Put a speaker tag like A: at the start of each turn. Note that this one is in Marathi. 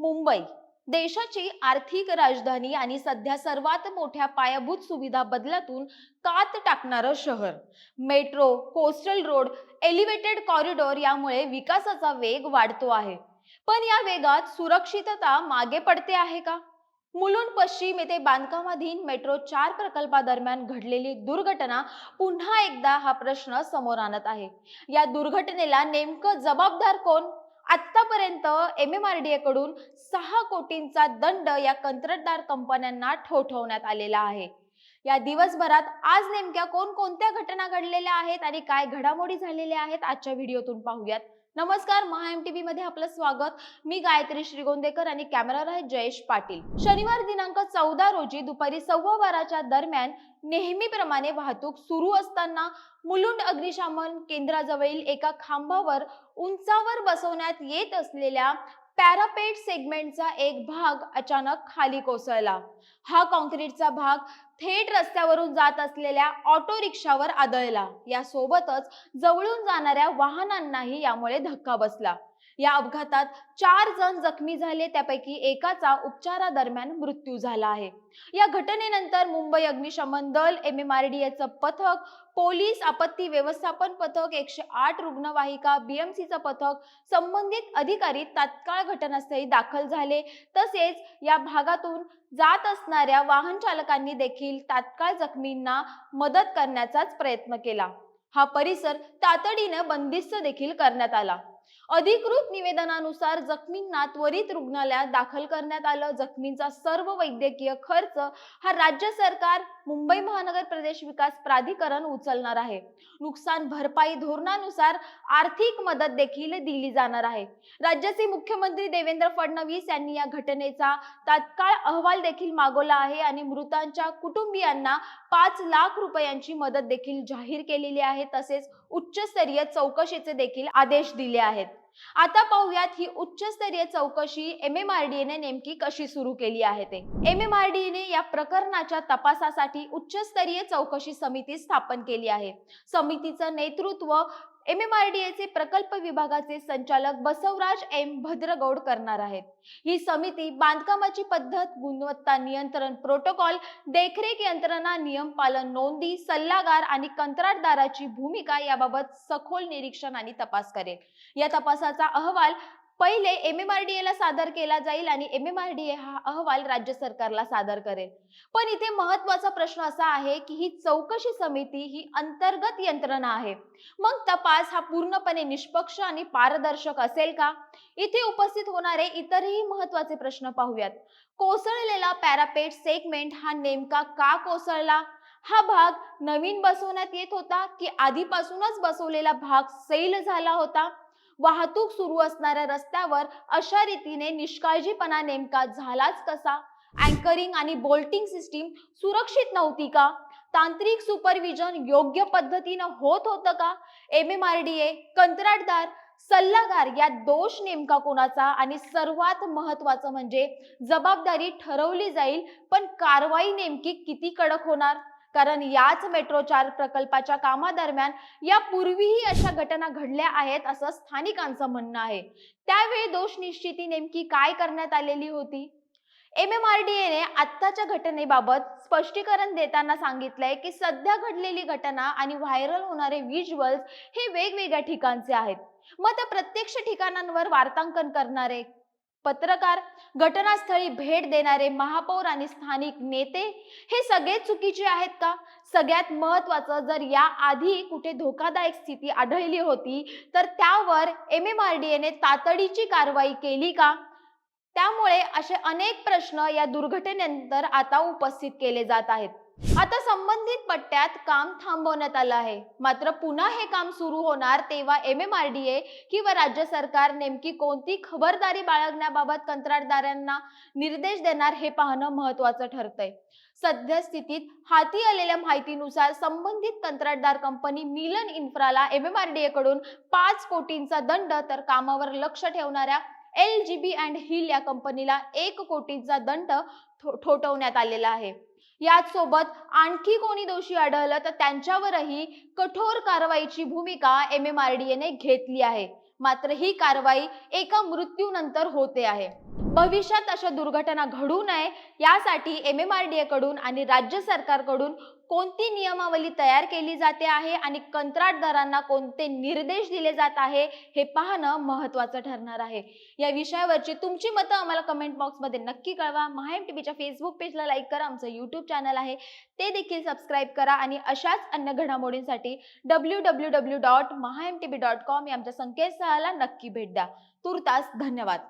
A: मुंबई. देशाची आर्थिक राजधानी आणि सध्या सर्वात मोठ्या पायाभूत सुविधा बदलातून कात टाकणारं शहर. Metro coastal road elevated corridor यामुळे विकासाचा वेग वाढतो आहे. पण या वेगात सुरक्षितता मागे पडते आहे का? मुलुंड पश्चिम येथे बांधकामाधीन मेट्रो चार प्रकल्पादरम्यान घडलेली दुर्घटना पुन्हा एकदा हा प्रश्न समोर आणत आहे. या दुर्घटनेला नेमकं जबाबदार कोण? आतापर्यंत एम एम आर डी कडून सहा कोटींचा दंड या कंत्राटदार कंपन्यांना ठोठवण्यात आलेला आहे. या दिवसभरात आज नेमक्या कोणकोणत्या घटना घडलेल्या आहेत आणि काय घडामोडी झालेल्या आहेत आजच्या व्हिडिओतून पाहूयात. नमस्कार महा एम टी मध्ये आपलं स्वागत. मी गायत्री श्रीगोंदेकर आणि कॅमेरा आहे जयेश पाटील. शनिवार दिनांक चौदा रोजी दुपारी सव्वा बाराच्या दरम्यान नेहमीप्रमाणे वाहतूक सुरू असताना मुलुंड अग्निशमन केंद्राजवळील एका खांबावर उंचावर बसवण्यात येत असलेल्या पॅरापेट सेगमेंटचा एक भाग अचानक खाली कोसळला. हा कॉन्क्रीटचा भाग थेट रस्त्यावरून जात असलेल्या ऑटो रिक्षावर आदळला. यासोबतच जवळून जाणाऱ्या वाहनांनाही यामुळे धक्का बसला. या अपघातात चार जण जखमी झाले त्यापैकी एकाचा उपचारादरम्यान मृत्यू झाला आहे. या घटनेनंतर मुंबई अग्निशमन दल एम एम आर डी एचं पथक पोलीस आपत्ती व्यवस्थापन पथक एकशे आठ रुग्णवाहिका बीएमसीचं पथक संबंधित अधिकारी तात्काळ घटनास्थळी दाखल झाले. तसेच या भागातून जात असणाऱ्या वाहन चालकांनी देखील तात्काळ जखमींना मदत करण्याचाच प्रयत्न केला. हा परिसर तातडीनं बंदिस्त देखील करण्यात आला. अधिकृत निवेदनानुसार जखमींना त्वरित रुग्णालयात दाखल करण्यात आलं. जखमींचा सर्व वैद्यकीय खर्च हा राज्य सरकार मुंबई महानगर प्रदेश विकास प्राधिकरण उचलणार आहे. नुकसान भरपाई धोरणानुसार आर्थिक मदत देखील दिली जाणार आहे. राज्याचे मुख्यमंत्री देवेंद्र फडणवीस यांनी या घटनेचा तात्काळ अहवाल देखील मागवला आहे आणि मृतांच्या कुटुंबियांना पाच लाख रुपयांची मदत देखील जाहीर केलेली आहे. तसेच उच्चस्तरीय चौकशीचे देखील आदेश दिले आहेत. आता पाहूयात ही उच्चस्तरीय चौकशी एम एम आर डी ने नेमकी कशी सुरू केली आहे ते. एम एम आर डी ने या प्रकरणाच्या तपासासाठी उच्चस्तरीय चौकशी समिती स्थापन केली आहे. समितीचं नेतृत्व एम एम आर डी एचे प्रकल्प विभागाचे संचालक बसवराज एम भद्रगौड करणार आहेत. ही समिती बांधकामाची पद्धत गुणवत्ता नियंत्रण प्रोटोकॉल देखरेख यंत्रणा नियम पालन नोंदी सल्लागार आणि कंत्राटदाराची भूमिका याबाबत सखोल निरीक्षण आणि तपास करेल. या तपासाचा अहवाल पहिले एम एम आर डी एला सादर केला जाईल आणि M M R D A हा अहवाल राज्य सरकारला सादर करेल. पण इथे महत्त्वाचा प्रश्न असा आहे की ही चौकशी समिती ही अंतर्गत यंत्रणा आहे. मग तपास हा पूर्णपणे निष्पक्ष आणि पारदर्शक असेल का? इथे उपस्थित होणारे इतरही महत्त्वाचे प्रश्न पाहूयात. कोसळलेला पॅरापेट सेगमेंट हा नेमका का कोसळला? हा भाग नवीन बसवण्यात येत होता की आधीपासूनच बसवलेला भाग सैल झाला होता? वाहतूक सुरू असणाऱ्या रस्त्यावर अशा रीतीने निष्काळजीपणा नेमका झालाच कसा? अँकरिंग आणि बोल्टिंग सिस्टीम सुरक्षित नव्हती का? तांत्रिक सुपरविजन योग्य पद्धतीनं होत होतं का? M M R D A कंत्राटदार सल्लागार या दोष नेमका कोणाचा? आणि सर्वात महत्वाचं म्हणजे जबाबदारी ठरवली जाईल पण कारवाई नेमकी किती कडक होणार? कारण याच मेट्रो चार प्रकल्पाच्या कामादरम्यान यापूर्वीही अशा घटना घडल्या आहेत असं स्थानिकांचं म्हणणं आहे. त्यावेळी दोष निश्चिती नेमकी काय करण्यात आलेली होती? एम एम आर डी एने आत्ताच्या घटनेबाबत स्पष्टीकरण देताना सांगितलंय की सध्या घडलेली घटना आणि व्हायरल होणारे व्हिज्युअल्स हे वेगवेगळ्या ठिकाणचे आहेत. मग त्या प्रत्यक्ष ठिकाणांवर वार्तांकन करणारे पत्रकार घटनास्थळी भेट देणारे महापौर आणि स्थानिक नेते हे सगळे चुकीचे आहेत का? सगळ्यात महत्वाचं जर या आधी कुठे धोकादायक स्थिती आढळली होती तर त्यावर एम एम आर डी एने तातडीची कारवाई केली का? त्यामुळे असे अनेक प्रश्न या दुर्घटनेनंतर आता उपस्थित केले जात आहेत. आता संबंधित पट्ट्यात काम थांबवण्यात आलं आहे. मात्र पुन्हा हे काम सुरू होणार तेव्हा M M R D A किंवा राज्य सरकार नेमकी कोणती खबरदारी बाळगण्याबाबत कंत्राटदारांना निर्देश देणार हे पाहणं महत्वाचं ठरतंय. सद्यस्थितीत हाती आलेल्या माहितीनुसार संबंधित कंत्राटदार company Milan इन्फ्राला M M R D A कडून पाच कोटींचा दंड तर कामावर लक्ष ठेवणाऱ्या L G B and Hill या कंपनीला एक कोटींचा दंड ठो- ठोठवण्यात आलेला आहे. याच सोबत आणखी कोणी दोषी आढळलं तर त्यांच्यावरही कठोर कारवाईची भूमिका एम एम आर डी एने घेतली आहे. मात्र ही कारवाई एका मृत्यूनंतर होते आहे. भविष्यात अशा दुर्घटना घडू नये यासाठी एम एम आर डी कडून आणि राज्य सरकारकडून कोणती नियमावली तयार केली जाते आहे आणि कंत्राटदारांना कोणते निर्देश दिले जात आहे हे पाहणं महत्त्वाचं ठरणार आहे. या विषयावरची तुमची मतं आम्हाला कमेंट बॉक्समध्ये नक्की कळवा. महाएम टीव्हीच्या फेसबुक पेजला लाईक करा. आमचं यूट्यूब चॅनल आहे. ते देखील सबस्क्राईब करा आणि अशाच अन्य घडामोडींसाठी W W W dot Maha M T V dot com या आमच्या संकेतस्थळाला नक्की भेट द्या. तुर्तास धन्यवाद.